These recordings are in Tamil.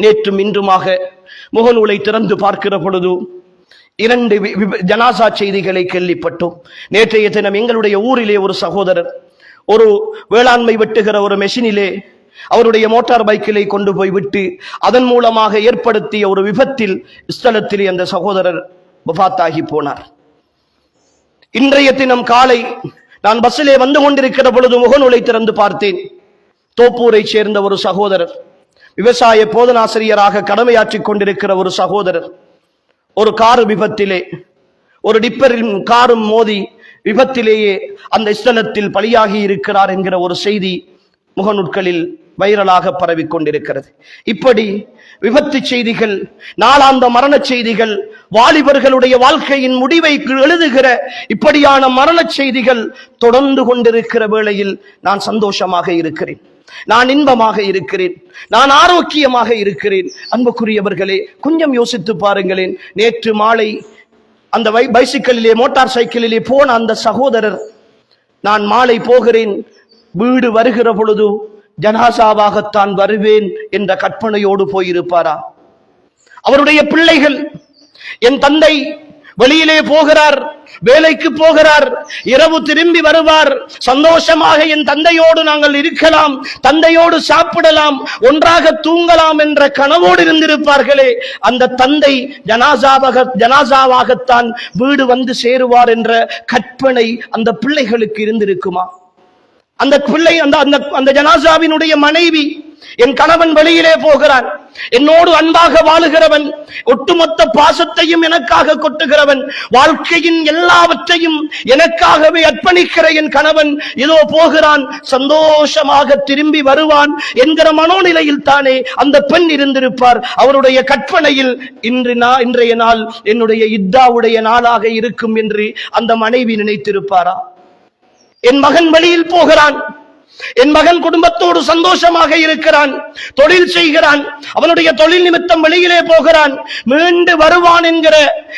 நேற்றும் இன்றுமாக முகநூலை திறந்து பார்க்கிற பொழுது இரண்டு வி- ஜனாசா செய்திகளை கேள்விப்பட்டோம். நேற்றைய தினம் எங்களுடைய ஊரிலே ஒரு சகோதரர் ஒரு வேளாண்மை வெட்டுகிற ஒரு மெஷினிலே அவருடைய மோட்டார் பைக்கிலே கொண்டு போய் விட்டு அதன் மூலமாக ஏற்படுத்திய ஒரு விபத்தில் ஸ்தலத்திலே அந்த சகோதரர் விபாத்தாகி போனார். இன்றைய தினம் காலை நான் பஸ்ஸிலே வந்து கொண்டிருக்கிற பொழுது முகநூலை திறந்து பார்த்தேன். தோப்பூரை சேர்ந்த ஒரு சகோதரர் விவசாய போதனாசிரியராக கடமையாற்றிக் கொண்டிருக்கிற ஒரு சகோதரர் ஒரு கார் விபத்திலே ஒரு டிப்பரின் காரும் மோதி விபத்திலேயே அந்த ஸ்தலத்தில் பலியாகி இருக்கிறார் என்கிற ஒரு செய்தி முகநூட்களில் வைரலாக பரவிக் கொண்டிருக்கிறது. இப்படி விபத்து செய்திகள் நாளாந்த மரண செய்திகள் வாலிபர்களுடைய வாழ்க்கையின் முடிவை எழுதுகிற இப்படியான மரண செய்திகள் தொடர்ந்து கொண்டிருக்கிற வேளையில் நான் சந்தோஷமாக இருக்கிறேன். நான் இன்பமாக இருக்கிறேன். நான் ஆரோக்கியமாக இருக்கிறேன். அன்புக்குரியவர்களே கொஞ்சம் யோசித்து பாருங்களேன். நேற்று மாலை அந்த வை- பைசிக்கிளிலே மோட்டார் சைக்கிளிலே போன அந்த சகோதரர் நான் மாலை போகிறேன். வீடு வருகிற பொழுது ஜனாசாவாகத்தான் வருவேன் என்ற கற்பனையோடு போயிருப்பாரா? அவருடைய பிள்ளைகள் என் தந்தை வெளியிலே போகிறார் வேலைக்கு போகிறார் இரவு திரும்பி வருவார். சந்தோஷமாக என் தந்தையோடு நாங்கள் இருக்கலாம் தந்தையோடு சாப்பிடலாம் ஒன்றாக தூங்கலாம் என்ற கனவோடு இருந்திருப்பார்களே அந்த தந்தை ஜனாசாவாக ஜனாசாவாகத்தான் வீடு வந்து சேருவார் என்ற கற்பனை அந்த பிள்ளைகளுக்கு இருந்திருக்குமா? அந்த பிள்ளை அந்த அந்த அந்த ஜனாசாவினுடைய மனைவி என் கணவன் வெளியிலே போகிறான் என்னோடு அன்பாக வாழுகிறவன் ஒட்டுமொத்த பாசத்தையும் எனக்காக கொட்டுகிறவன் வாழ்க்கையின் எல்லாவற்றையும் எனக்காகவே அர்ப்பணிக்கிற என் கணவன் இதோ போகிறான் சந்தோஷமாக திரும்பி வருவான் என்கிற மனோநிலையில் தானே அந்த பெண் இருந்திருப்பார். அவருடைய கற்பனையில் இன்று நான் இன்றைய நாள் என்னுடைய இத்தாவுடைய நாளாக இருக்கும் என்று அந்த மனைவி நினைத்திருப்பாரா? என் மகன் வழியில் போகிறான் என் மகன் குடும்பத்தோடு சந்தோஷமாக இருக்கிறான் தொழில் செய்கிறான் அவனுடைய தொழில் நிமித்தம் வெளியிலே போகிறான் மீண்டு வருவான் என்கிற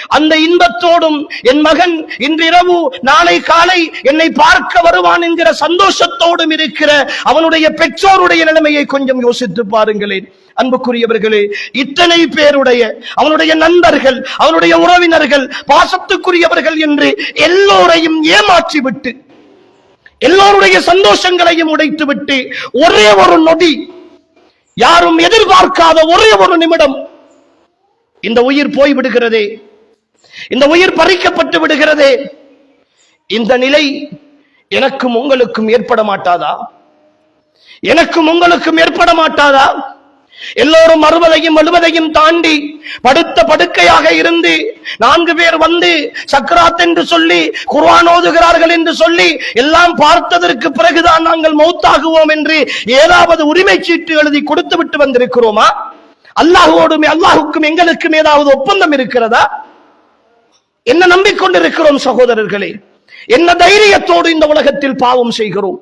அந்த இன்பத்தோடும் என் மகன் இன்றிரவு நாளை காலை என்னை பார்க்க வருவான் என்கிற சந்தோஷத்தோடும் இருக்கிற அவனுடைய பெற்றோருடைய நிலைமையை கொஞ்சம் யோசித்து பாருங்களேன். அன்புக்குரியவர்களே இத்தனை பேருடைய அவனுடைய நண்பர்கள் அவனுடைய உறவினர்கள் பாசத்துக்குரியவர்கள் என்று எல்லோரையும் ஏமாற்றி விட்டு எல்லோருடைய சந்தோஷங்களையும் உடைத்துவிட்டு ஒரே ஒரு நொடி யாரும் எதிர்பார்க்காத ஒரே ஒரு நிமிடம் இந்த உயிர் போய் விடுகிறதே இந்த உயிர் பறிக்கப்பட்டு விடுகிறதே இந்த நிலை எனக்கும் உங்களுக்கும் ஏற்பட மாட்டாதா? எனக்கும் உங்களுக்கும் ஏற்பட மாட்டாதா? எல்லோரும் அறுபதையும் எழுபதையும் தாண்டி படுத்த படுக்கையாக இருந்து நான்கு பேர் வந்து சக்கராத் என்று சொல்லி குர்ஆன் ஓதுகிறார்கள் என்று சொல்லி எல்லாம் பார்த்ததற்கு பிறகுதான் நாங்கள் மௌத்தாகுவோம் என்று ஏதாவது உரிமை சீட்டு எழுதி கொடுத்து விட்டு வந்திருக்கிறோமா? அல்லாஹுவோடும் அல்லாஹுக்கும் எங்களுக்கும் ஏதாவது ஒப்பந்தம் இருக்கிறதா? என்ன நம்பிக்கொண்டிருக்கிறோம் சகோதரர்களே? என்ன தைரியத்தோடு இந்த உலகத்தில் பாவம் செய்கிறோம்?